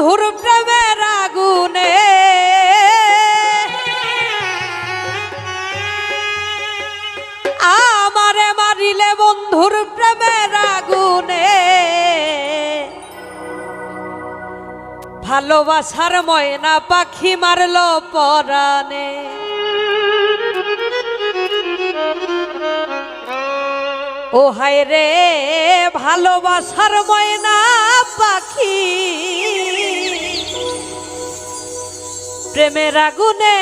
বন্ধুর প্রেমের আগুনে। আমারে মারিলে বন্ধুর প্রেমের আগুনে। ভালোবাসার ময়না পাখি মারল পরানে ও হায় রে ভালোবাসার ময়না পাখি। প্রেমের আগুনে।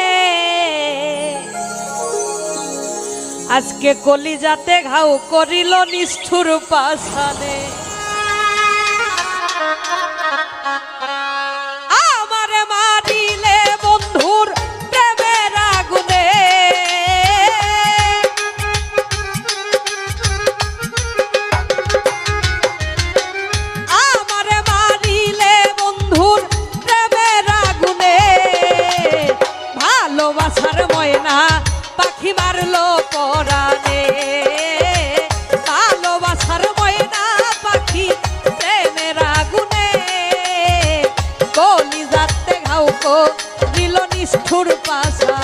আজকে কলিজাতে ঘাউ করিল নিষ্ঠুর পাশানে দিল নিষ্ঠুর পাশানে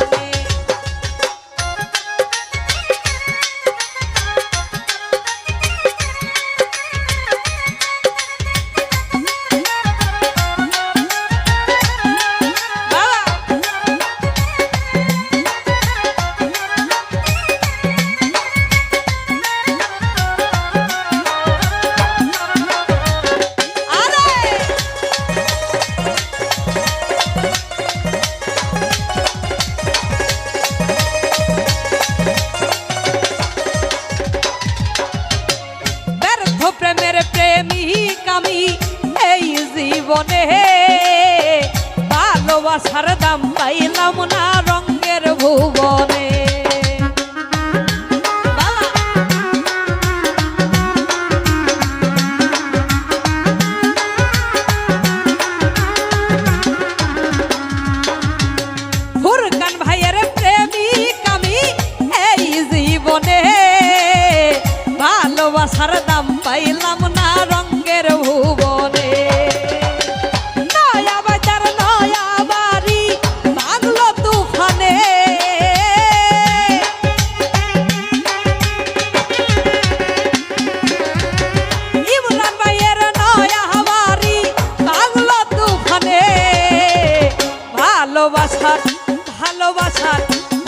ভালোবাসার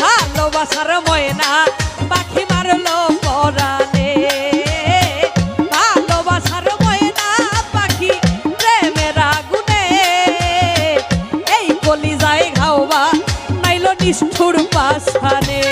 ভালোবাসার ময়না, পাখি মারলো পরানে ভালোবাসার ময়না, পাখি প্রেমের আগুনে। এই কলি যায় ঘাওবা নাইলো নিষ্ঠুর পাশানে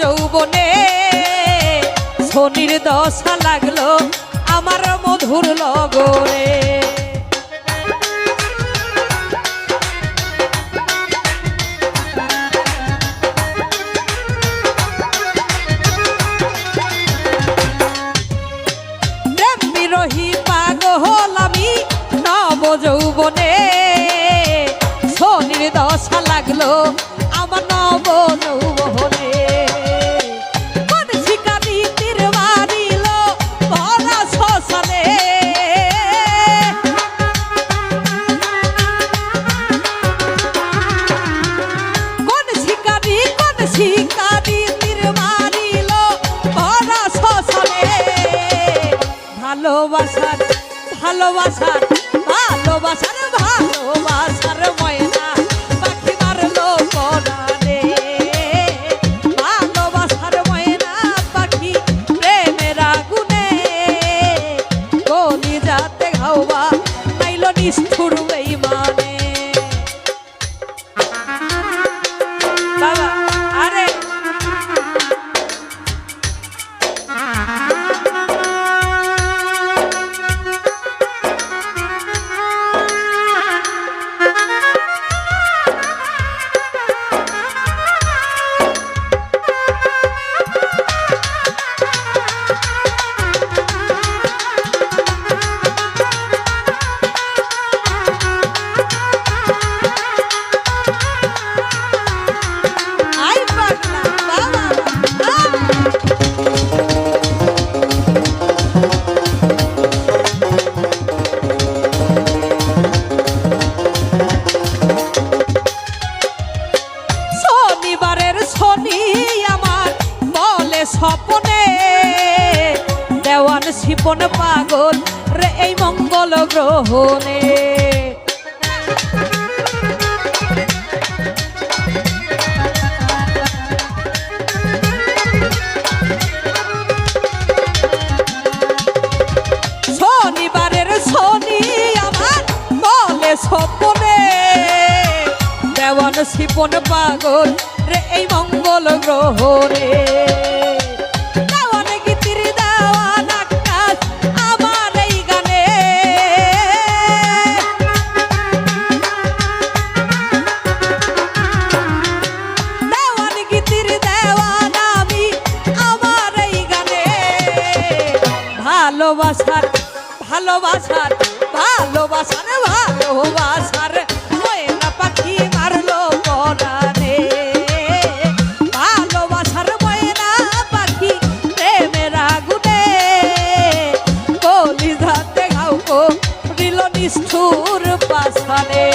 যৌবনে শনির দশা লাগল আমার মধুর লগরে ভালোবাসার গ্রহণে শনিবারের শনি আমার বলে স্বপনে। দেওয়ান শিপন পাগল রে এই মঙ্গল গ্রহণে। দেওয়ান ভালোবাসার ভালোবাসার ভালোবাসার ময়না পাখি মারলো পরানে ভালোবাসার ময়না পাখি প্রেমের আগুনে, কলিজাতে ঘাও কো দিল নিষ্ঠুর পাশানে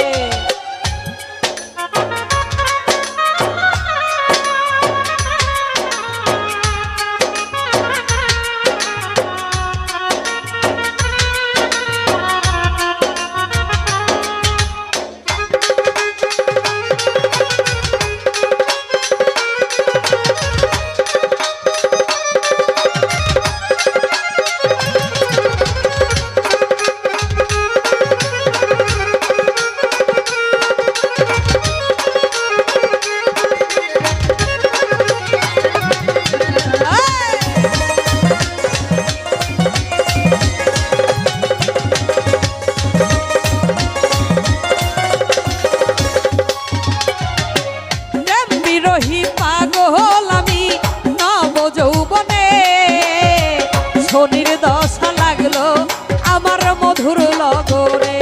আমার লগরে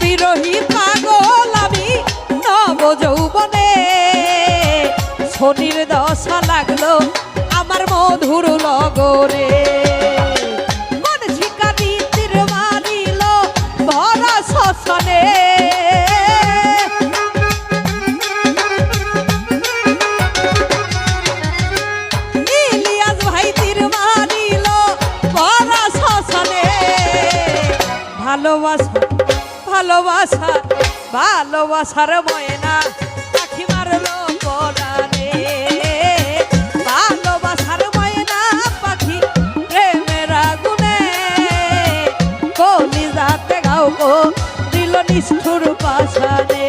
বিরোহী পাগল আমি নব যৌবনে শনির দশা লাগল আমার মধুর লগরে। ভালোবাসা ভালোবাসা, ভালোবাসার ময়না, পাখি মারলো পরানে ভালোবাসার ময়না, পাখি প্রেমের আগুনে। কলি যাতে গাও গো, দিল নিষ্ঠুর পাশানে।